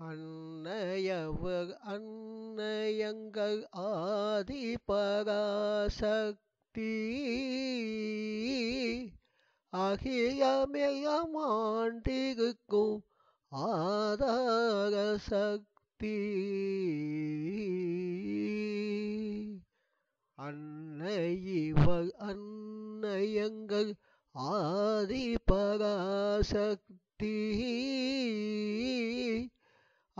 அன்னையவர் அன்னையங்கள் ஆதி பராசக்தி அகிலமெல்லாம் ஆண்டிருக்கும் ஆதார சக்தி அன்னை இவள் அன்னையங்கள் ஆதி பராசக்தி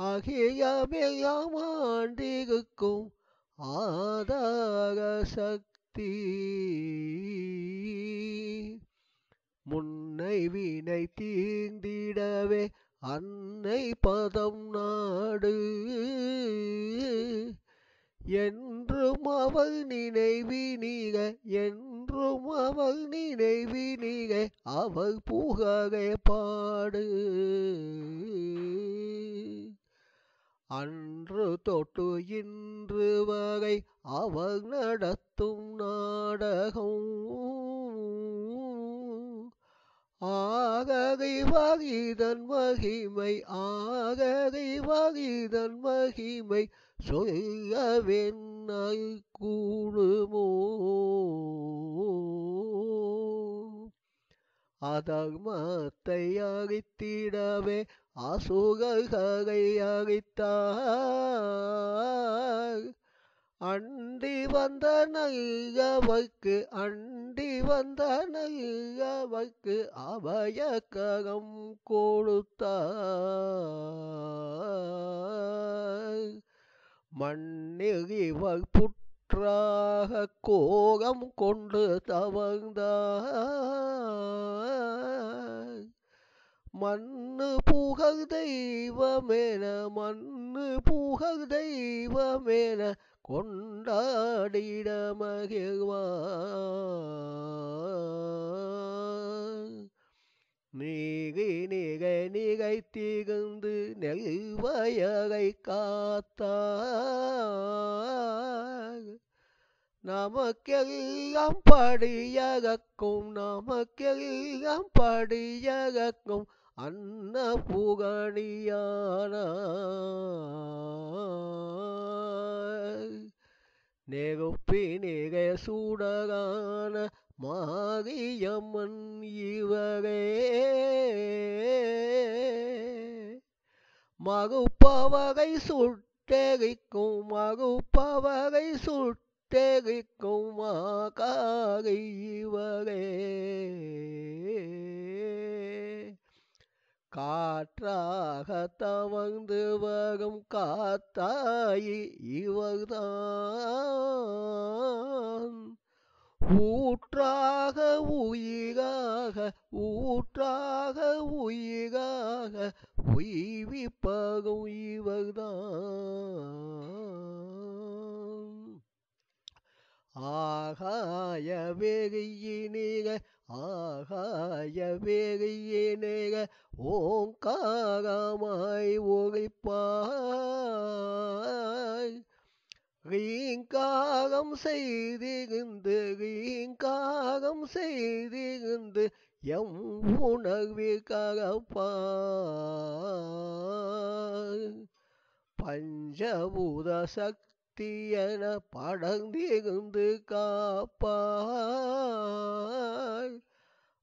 அகியமெல்லாம் ஆண்டிருக்கும் ஆதார சக்தி முன்னை வினை தீர்ந்திடவே அன்னை பதம் நாடு. என்றும் அவள் நினைவினிக என்றும் அவள் நினைவினிக அவள் புகழே பாடு. அன்று தொட்டு இன்று வகை அவர் நடத்தும் நாடகம். ஆககை வகிதன் மகிமை ஆககை வகிதன் மகிமை சொல்லவென்னால் கூடுமோ அதர்மத்தை அழித்திடவே அசுகர்களை அழித்தார் அண்டி வந்த நல்லவர்க்கு அண்டி வந்த நல்லவர்க்கு அபயக்கரம் கொடுத்தார். மண்ணில் புற்றாக கோகம் கொண்டு தவழ்ந்தார். மண்ணு புகழ் தெய்வமேன மண்ணு புகழ் தெய்வமேன கொண்டாடிட மகிழ்வார் நீகி நிகை திகழ்ந்து நெல்வயகை காத்தார். நமக்கெல்லாம் படியகக்கும் நமக்கெல்லாம் படியகக்கும் அன்ன புகழியான நெருப்பி நிக சூடகான மாரியம்மன் இவரே. மகுப்பவகை சுட்டெரிக்கும் மகுப்பவகை சுட்டெரிக்கும் மாகாரி இவரே. காற்றாக தவழ்ந்து வரும் காத்தாயி இவர்தான். ஊற்றாக உயிராக ஊற்றாக உயிராக உய்விப்பகும் இவர்தான். ஆகாய வெறியினிக ஆகாய வேகையினேக ஓங்காரமாய் ஒழிப்பாய். ரீங்காரம் செய்திருந்து ரீங்காரம் செய்திருந்து எம் உணர்வில் பஞ்சபூத சக்தி என படர்ந்திருந்து காப்பாய்.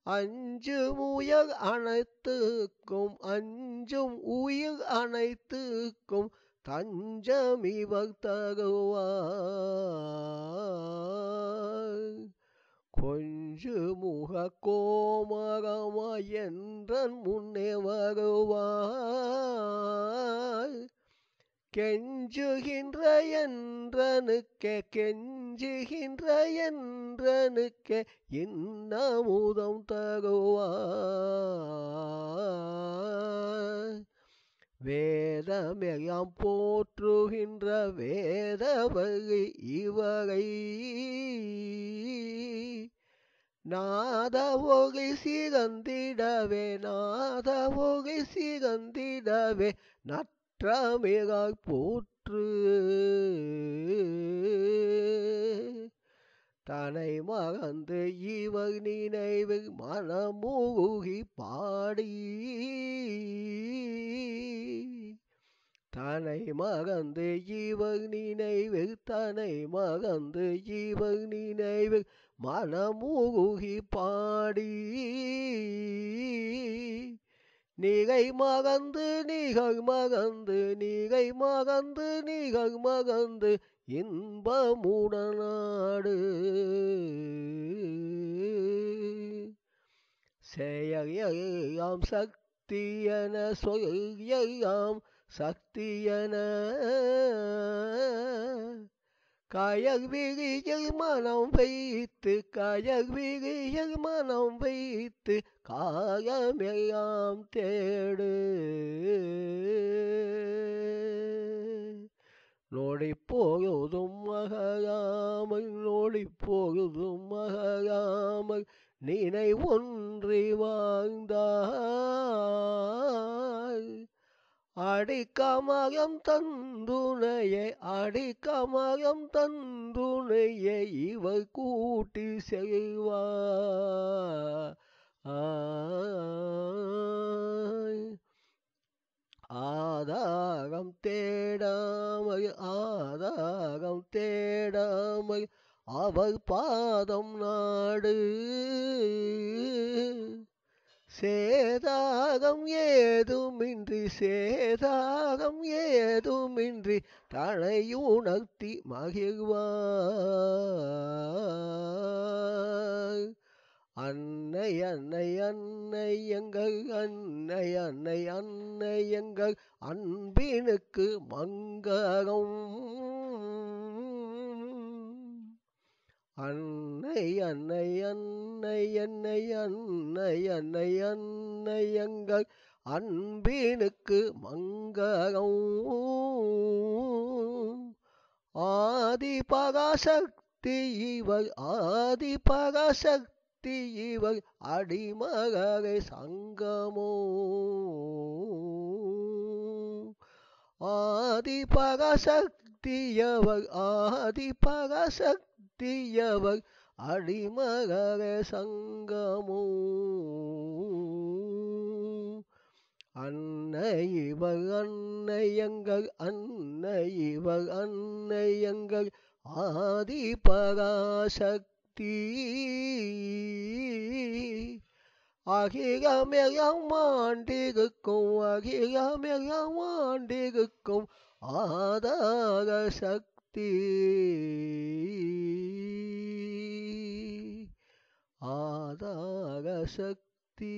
அஞ்சு உயிர் அனைத்துக்கும் அஞ்சும் உயிர் அனைத்துக்கும் தஞ்சம் இவர் தருவார். கொஞ்சு முக கோமரமா என்றன் முன்னே வருவார். கெஞ்சுகின்ற என்றனுக்கே கெஞ்சுகின்ற என்றனுக்கே இன்னமுதம் தருவார்? வேதமெல்லாம் போற்றுகின்ற வேதவகை இவரை நாத ஒகை சிறந்திடவே நாத ஒகை சிறந்திடவே நற்றமிகாய் போற்று. தனை மகந்து இவர் நினைவு மனமூகி பாடி. தனை மகந்து இவர் நினைவு தனை மகந்து இவர் நினைவு மனமூகி பாடி. நீகை மகந்து நீகை மகந்து நீகை மகந்து நீகை மகந்து இன்பமுடனாடு. செயலாம் சக்தியன சொல்லாம் சக்தியன. காயக் விழியில் மனம் வைத்து காயக் விழியில் மனம் வைத்து காயமெல்லாம் தேடு. நோடி போகுதும் மகராமல் நோடி போகுதும் மகராமல் நினை ஒன்றி வாழ்ந்தாய் அடிக்கமயம் தந்துணையை அடிக்கமயம் தந்துணையை இவை கூட்டி செய்வா. ஆதாரம் தேடாமல் ஆதாரம் தேடாமல் அவர் பாதம் நாடு. சேதாகம் ஏதுமின்றி சேதாகம் ஏதுமின்றி தனையுணர்த்தி மகிழ்வார் அன்னை அன்னை அன்னை எங்கள் அன்னை அன்னை அன்னை எங்கள் அன்பினுக்கு மங்கரம் அன்னை அன்னை அன்னை என்னை அன்னை அன்னை அன்னை எங்கள் அன்பினுக்கு மங்களம். ஆதி பகாசக்தி இவள் ஆதி பகாசக்தி இவள் அடிமகரை சங்கமோ. ஆதி பகாசக்தியவள் ஆதி பகாசக்தி தீயவர் அடிமகர சங்கமோ. அன்னை இவர் அன்னையங்கள் அன்னை இவர் அன்னையங்கள் ஆதி பராசக்தி அகிலமெல்லாம் ஆண்டிருக்கும் அகிலமெல்லாம் ஆண்டிருக்கும் ஆதார சக்தி ஆதார சக்தி